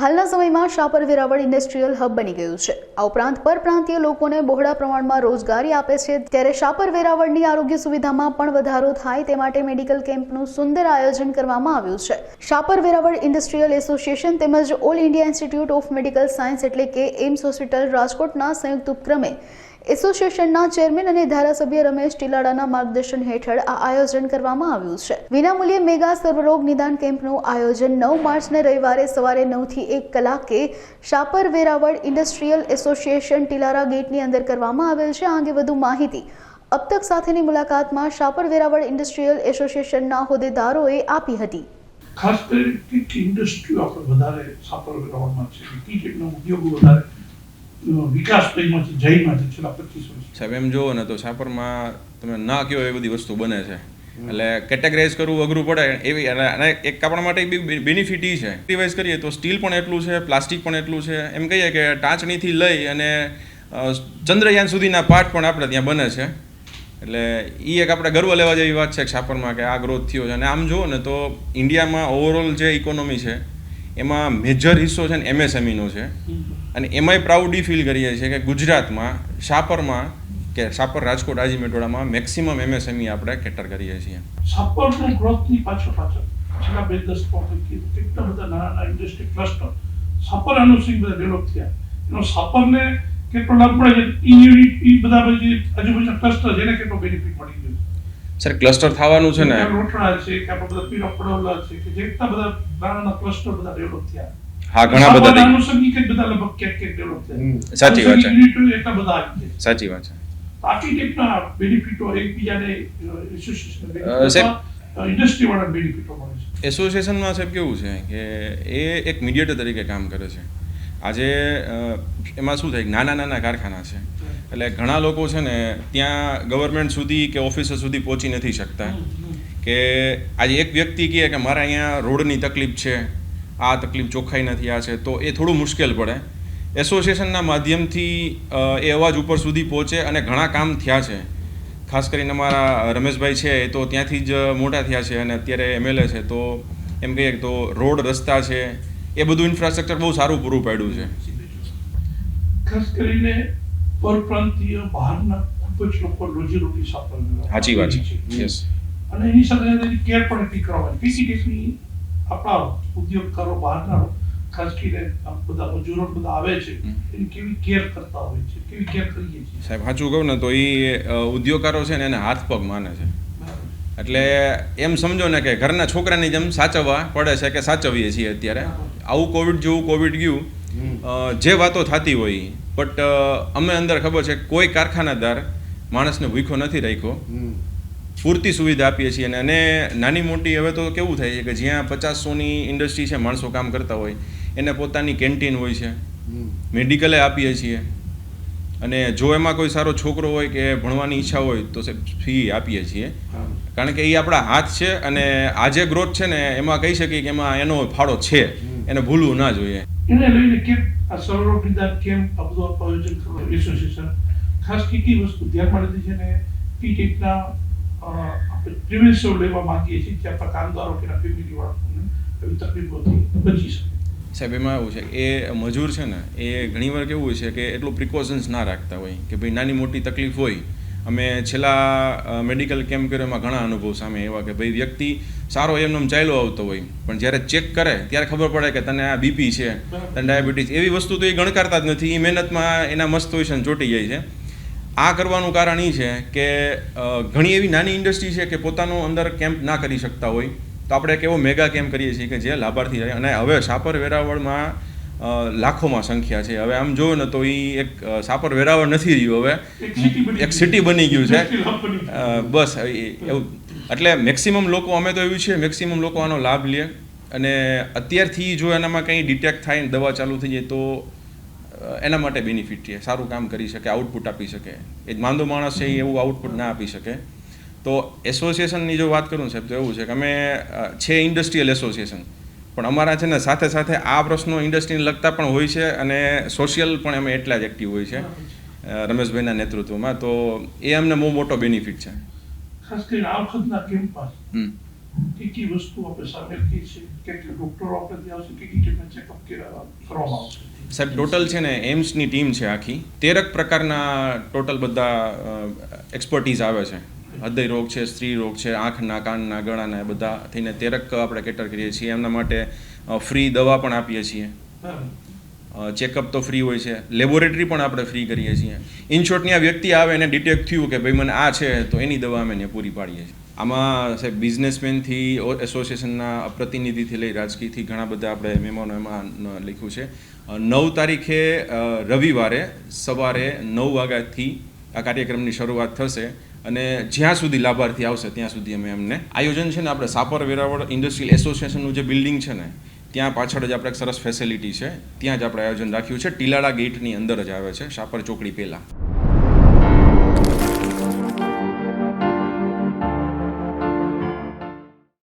હાલના સમયમાં Shapar Veraval industrial hub બની ગયું છે. આ ઉપરાંત પરપ્રાંતીય લોકોને બહોળા પ્રમાણમાં રોજગારી આપે છે. ત્યારે શાપર વેરાવળની આરોગ્ય સુવિધામાં પણ વધારો થાય તે માટે મેડિકલ કેમ્પનું સુંદર આયોજન કરવામાં આવ્યું છે. શાપર વેરાવળ ઇન્ડસ્ટ્રીયલ એસોસિએશન તેમજ all India institute of medical science એટલે કે એમ્સ હોસ્પિટલ રાજકોટના સંયુક્ત ઉપક્રમે એસોસિએશનના ચેરમેન અને ધારાસભ્ય રમેશ ટીલાડાના માર્ગદર્શન હેઠળ આ આયોજન કરવામાં આવ્યું છે. વિનામૂલ્યે મેગા સર્વરોગ નિદાન કેમ્પનું આયોજન નવ માર્ચને રવિવારે સવારે નવથી એક કલાકે શાપર વેરાવળ ઇન્ડસ્ટ્રીયલ એસોસિએશન ટીલારા ગેટની અંદર કરવામાં આવેલ છે. આ અંગે વધુ માહિતી અબ તક સાથેની મુલાકાતમાં શાપર વેરાવળ ઇન્ડસ્ટ્રીયલ એસોસિએશનના હોદ્દેદારોએ આપી હતી. ખાસ કરીને ઇન્ડસ્ટ્રી આપણે વધારે શાપર વેરાવળમાં છે. કીટ ઉદ્યોગ વધારે વિકાસ થઈમાં છે જઈમાં છે છેલ્લા પચીસ વર્ષ. સાહેબ, એમ જુઓ ને તો સાપરમાં તમે ના કહો એ બધી વસ્તુ બને છે. એટલે કેટેગરાઇઝ કરવું અઘરું પડે, એવી અને એક આપણા માટે બી બેનિફિટ એ છે. ડિવાઇઝ કરીએ તો સ્ટીલ પણ એટલું છે, પ્લાસ્ટિક પણ એટલું છે. એમ કહીએ કે ટાંચણીથી લઈ અને ચંદ્રયાન સુધીના પાર્ટ પણ આપણે ત્યાં બને છે. એટલે એ એક આપણે ગર્વ લેવા જેવી વાત છે છાપરમાં કે આ ગ્રોથ થયો છે. અને આમ જુઓ ને તો ઇન્ડિયામાં ઓવરઓલ જે ઇકોનોમી છે એમાં મેજર હિસ્સો છે ને એમએસએમઈનો છે. અને એમાંય પ્રાઉડી ફીલ કરીએ છીએ કે ગુજરાતમાં શાપરમાં કે શાપર રાજકોટ આજી મેટોડામાં મેક્સિમમ એમએસએમઈ આપણે કેટર કરીએ છીએ. સાપરનું ગ્રોથની પાછળ પાછળ છેલ્લા બે દસકોથી કેટલા બધા નાના ઇન્ડસ્ટ્રી ક્લસ્ટર સાપર અનુસિંગ બધા ડેવલપ થયા. એનો સાપરને કેટલો લાભ પડે છે? ઈ બધા પછી આજુબાજુના ક્લસ્ટર જેને કેટલો બેનિફિટ મળી ગયો સર ક્લસ્ટર થવાનું છે ને? કે છે કે આપણે બધા પીળા પડોલા છે કે જેટલા બધા નાના નાના ક્લસ્ટર બધા ડેવલપ થયા. હા ઘણા બધા થઈ- અનુસંગિક જ બધા લગભગ ક્યાંક ક્યાંક ડેવલપ થયા. સાચી વાત છે. એટલા બધા આવી ગયા. સાચી વાત છે. બાકી બેનિફિટો એકબીજાને એસોસિએશન ઇન્ડસ્ટ્રી વાળા બેનિફિટો મળે છે. એસોસિએશનમાં સાહેબ કેવું છે કે એ એક મીડિયેટર તરીકે કામ કરે છે. આજે એમાં શું થાય? નાના નાના કારખાના છે. એટલે ઘણા લોકો છે ને ત્યાં ગવર્મેન્ટ સુધી કે ઓફિસર સુધી પહોંચી નથી શકતા. કે આજે એક વ્યક્તિ કહે કે મારે અહીંયા રોડની તકલીફ છે આ તકલીફ ચોખ્ખાઈ નથી આ છે તો એ થોડું મુશ્કેલ પડે. એસોસિએશનના માધ્યમથી એ અવાજ ઉપર સુધી પહોંચે અને ઘણા કામ થયા છે. ખાસ કરીને અમારા રમેશભાઈ છે એ તો ત્યાંથી જ મોટા થયા છે અને અત્યારે એમએલએ છે તો એમ કહીએ કે તો રોડ રસ્તા છે એ બધું ઇન્ફ્રાસ્ટ્રક્ચર બહુ સારું પૂરું પાડ્યું છે. ખાસ કરીને પરપ્રાંતીય બહારના ખૂબ જ લોકો રોજીરોટી સાપર સાચી વાત છે. યસ અને એની સાથે સાથે કેર પણ એટલી કરવાની. પીસી કેટલી આપણા ઉદ્યોગકારો બહારના ખાસ કરીને બધા મજૂરો બધા આવે છે એની કેવી કેર કરતા હોય છે કેવી કેર કરીએ છીએ. સાહેબ સાચું કહું ને તો એ ઉદ્યોગકારો છે ને એને હાથ પગ માને છે. એટલે એમ સમજો ને કે ઘરના છોકરાની જેમ સાચવવા પડે છે કે સાચવીએ છીએ અત્યારે. આવું કોવિડ જેવું કોવિડ ગયું જે વાતો થતી હોય બટ અમે અંદર ખબર છે કોઈ કારખાનાદાર માણસને ભૂખો નથી રાખ્યો. પૂરતી સુવિધા આપીએ છીએ અને અને નાની મોટી હવે તો કેવું થાય છે કે જ્યાં પચાસ સોની ઇન્ડસ્ટ્રી છે માણસો કામ કરતા હોય એને પોતાની કેન્ટીન હોય છે. મેડિકલે આપીએ છીએ. અને જો એમાં કોઈ સારો છોકરો હોય કે ભણવાની ઈચ્છા હોય તો ફી આપીએ છીએ. કારણ કે એ આપણા હાથ છે અને આજે ગ્રોથ છે ને એમાં કહી શકીએ કે એમાં એનો ફાળો છે. એને ભૂલવું ના જોઈએ. એને લઈને કેમ આ સરળો નિદાન કેમ આ બધું આયોજન કરવું એસોસિએશન ખાસ કઈ વસ્તુ ધ્યાનમાં લીધી છે ને કઈ રીતના આપણે પ્રિવેન્શન લેવા માંગીએ છીએ કે આપણા કામદારો કે ફેમિલી વાળાને એવી તકલીફોથી બચી શકે સાહેબ, એમાં એવું છે એ મજૂર છે ને, એ ઘણીવાર કેવું હોય છે કે એટલું પ્રિકોશન્સ ના રાખતા હોય, કે ભાઈ નાની મોટી તકલીફ હોય અમે છેલ્લા મેડિકલ કેમ્પ કર્યો, એમાં ઘણા અનુભવ સામે એવા કે ભાઈ વ્યક્તિ સારો એમનો ચાલ્યો આવતો હોય, પણ જ્યારે ચેક કરે, ત્યારે ખબર પડે કે તને આ બીપી છે, તને ડાયાબિટીસ એવી વસ્તુ તો એ ગણકારતા જ નથી, એ મહેનતમાં એના મસ્ત હોય છે અને ચોંટી જાય છે. આ કરવાનું કારણ એ છે કે ઘણી એવી નાની ઇન્ડસ્ટ્રી છે કે પોતાનો અંદર કેમ્પ ના કરી શકતા હોય. તો આપણે એક એવો મેગા કેમ્પ કરીએ છીએ કે જે લાભાર્થી અને હવે સાપર વેરાવળમાં લાખોમાં સંખ્યા છે. હવે આમ જોવો ને તો એ એક સાપર વેરાવળ નથી રહ્યું હવે. એક સિટી બની ગયું. છે. બસ એ- એવું. એટલે મેક્સિમમ લોકો અમે તો એવું છે મેક્સિમમ લોકો આનો લાભ લે. અને અત્યારથી જો એનામાં કંઈ ડિટેક્ટ થાય ને દવા ચાલુ થઈ જાય તો એના માટે બેનિફિટ છે. સારું કામ કરી શકે આઉટપુટ આપી શકે. એ જ માંદો માણસ છે એ એવું આઉટપુટ ના આપી શકે. તો એસોસિએશનની જો વાત કરું સાહેબ તો એવું છે કે અમે છે ઇન્ડસ્ટ્રીયલ એસોસિએશન પણ અમારા છે ને સાથે સાથે આ પ્રશ્નો ઇન્ડસ્ટ્રીને લગતા પણ હોય છે અને સોશિયલ પણ અમે એટલા જ એક્ટિવ હોય છે રમેશભાઈના નેતૃત્વમાં. તો એ અમને બહુ મોટો બેનિફિટ છે. ખાસ કરીને આ વખતના કેમ્પમાં કઈ કઈ વસ્તુ આપણે સામેલ કી છે કેટલા ડોક્ટરો આપણે ત્યાં આવશે કેટલી કઈ ચેકઅપ કરવામાં આવશે. સાહેબ ટોટલ છે ને એમ્સની ટીમ છે આખી. તેરક પ્રકારના ટોટલ બધા એક્સપર્ટીઝ આવે છે. હૃદય રોગ છે સ્ત્રી રોગ છે આંખના કાનના ગળાના બધા થઈને તેરક આપણે કેટર કરીએ છીએ. એમના માટે ફ્રી દવા પણ આપીએ છીએ. ચેકઅપ તો ફ્રી હોય છે. લેબોરેટરી પણ આપણે ફ્રી કરીએ છીએ. ઇન આ વ્યક્તિ આવે એને ડિટેક્ટ થયું કે ભાઈ મને આ છે તો એની દવા અમે એને પૂરી પાડીએ છીએ. આમાં સાહેબ બિઝનેસમેનથી એસોસિએશનના પ્રતિનિધિથી લઈ રાજકીયથી ઘણા બધા આપણે મહેમાનો એમાં લખ્યું છે. નવ તારીખે રવિવારે સવારે નવ વાગ્યાથી આ કાર્યક્રમની શરૂઆત થશે. અને જ્યાં સુધી લાભાર્થી આવશે, ત્યાં સુધી અમે એમને આયોજન છે ને આપણે સાપર વેરાવળ ઇન્ડસ્ટ્રીયલ એસોસિએશનનું જે બિલ્ડિંગ છે ને, ત્યાં પાછળ જ આપણે એક સરસ ફેસિલિટી છે. ત્યાં જ આપણે આયોજન રાખ્યું છે. ટીલાળા ગેટની અંદર જ આવે છે. સાપર ચોકડી પહેલાં.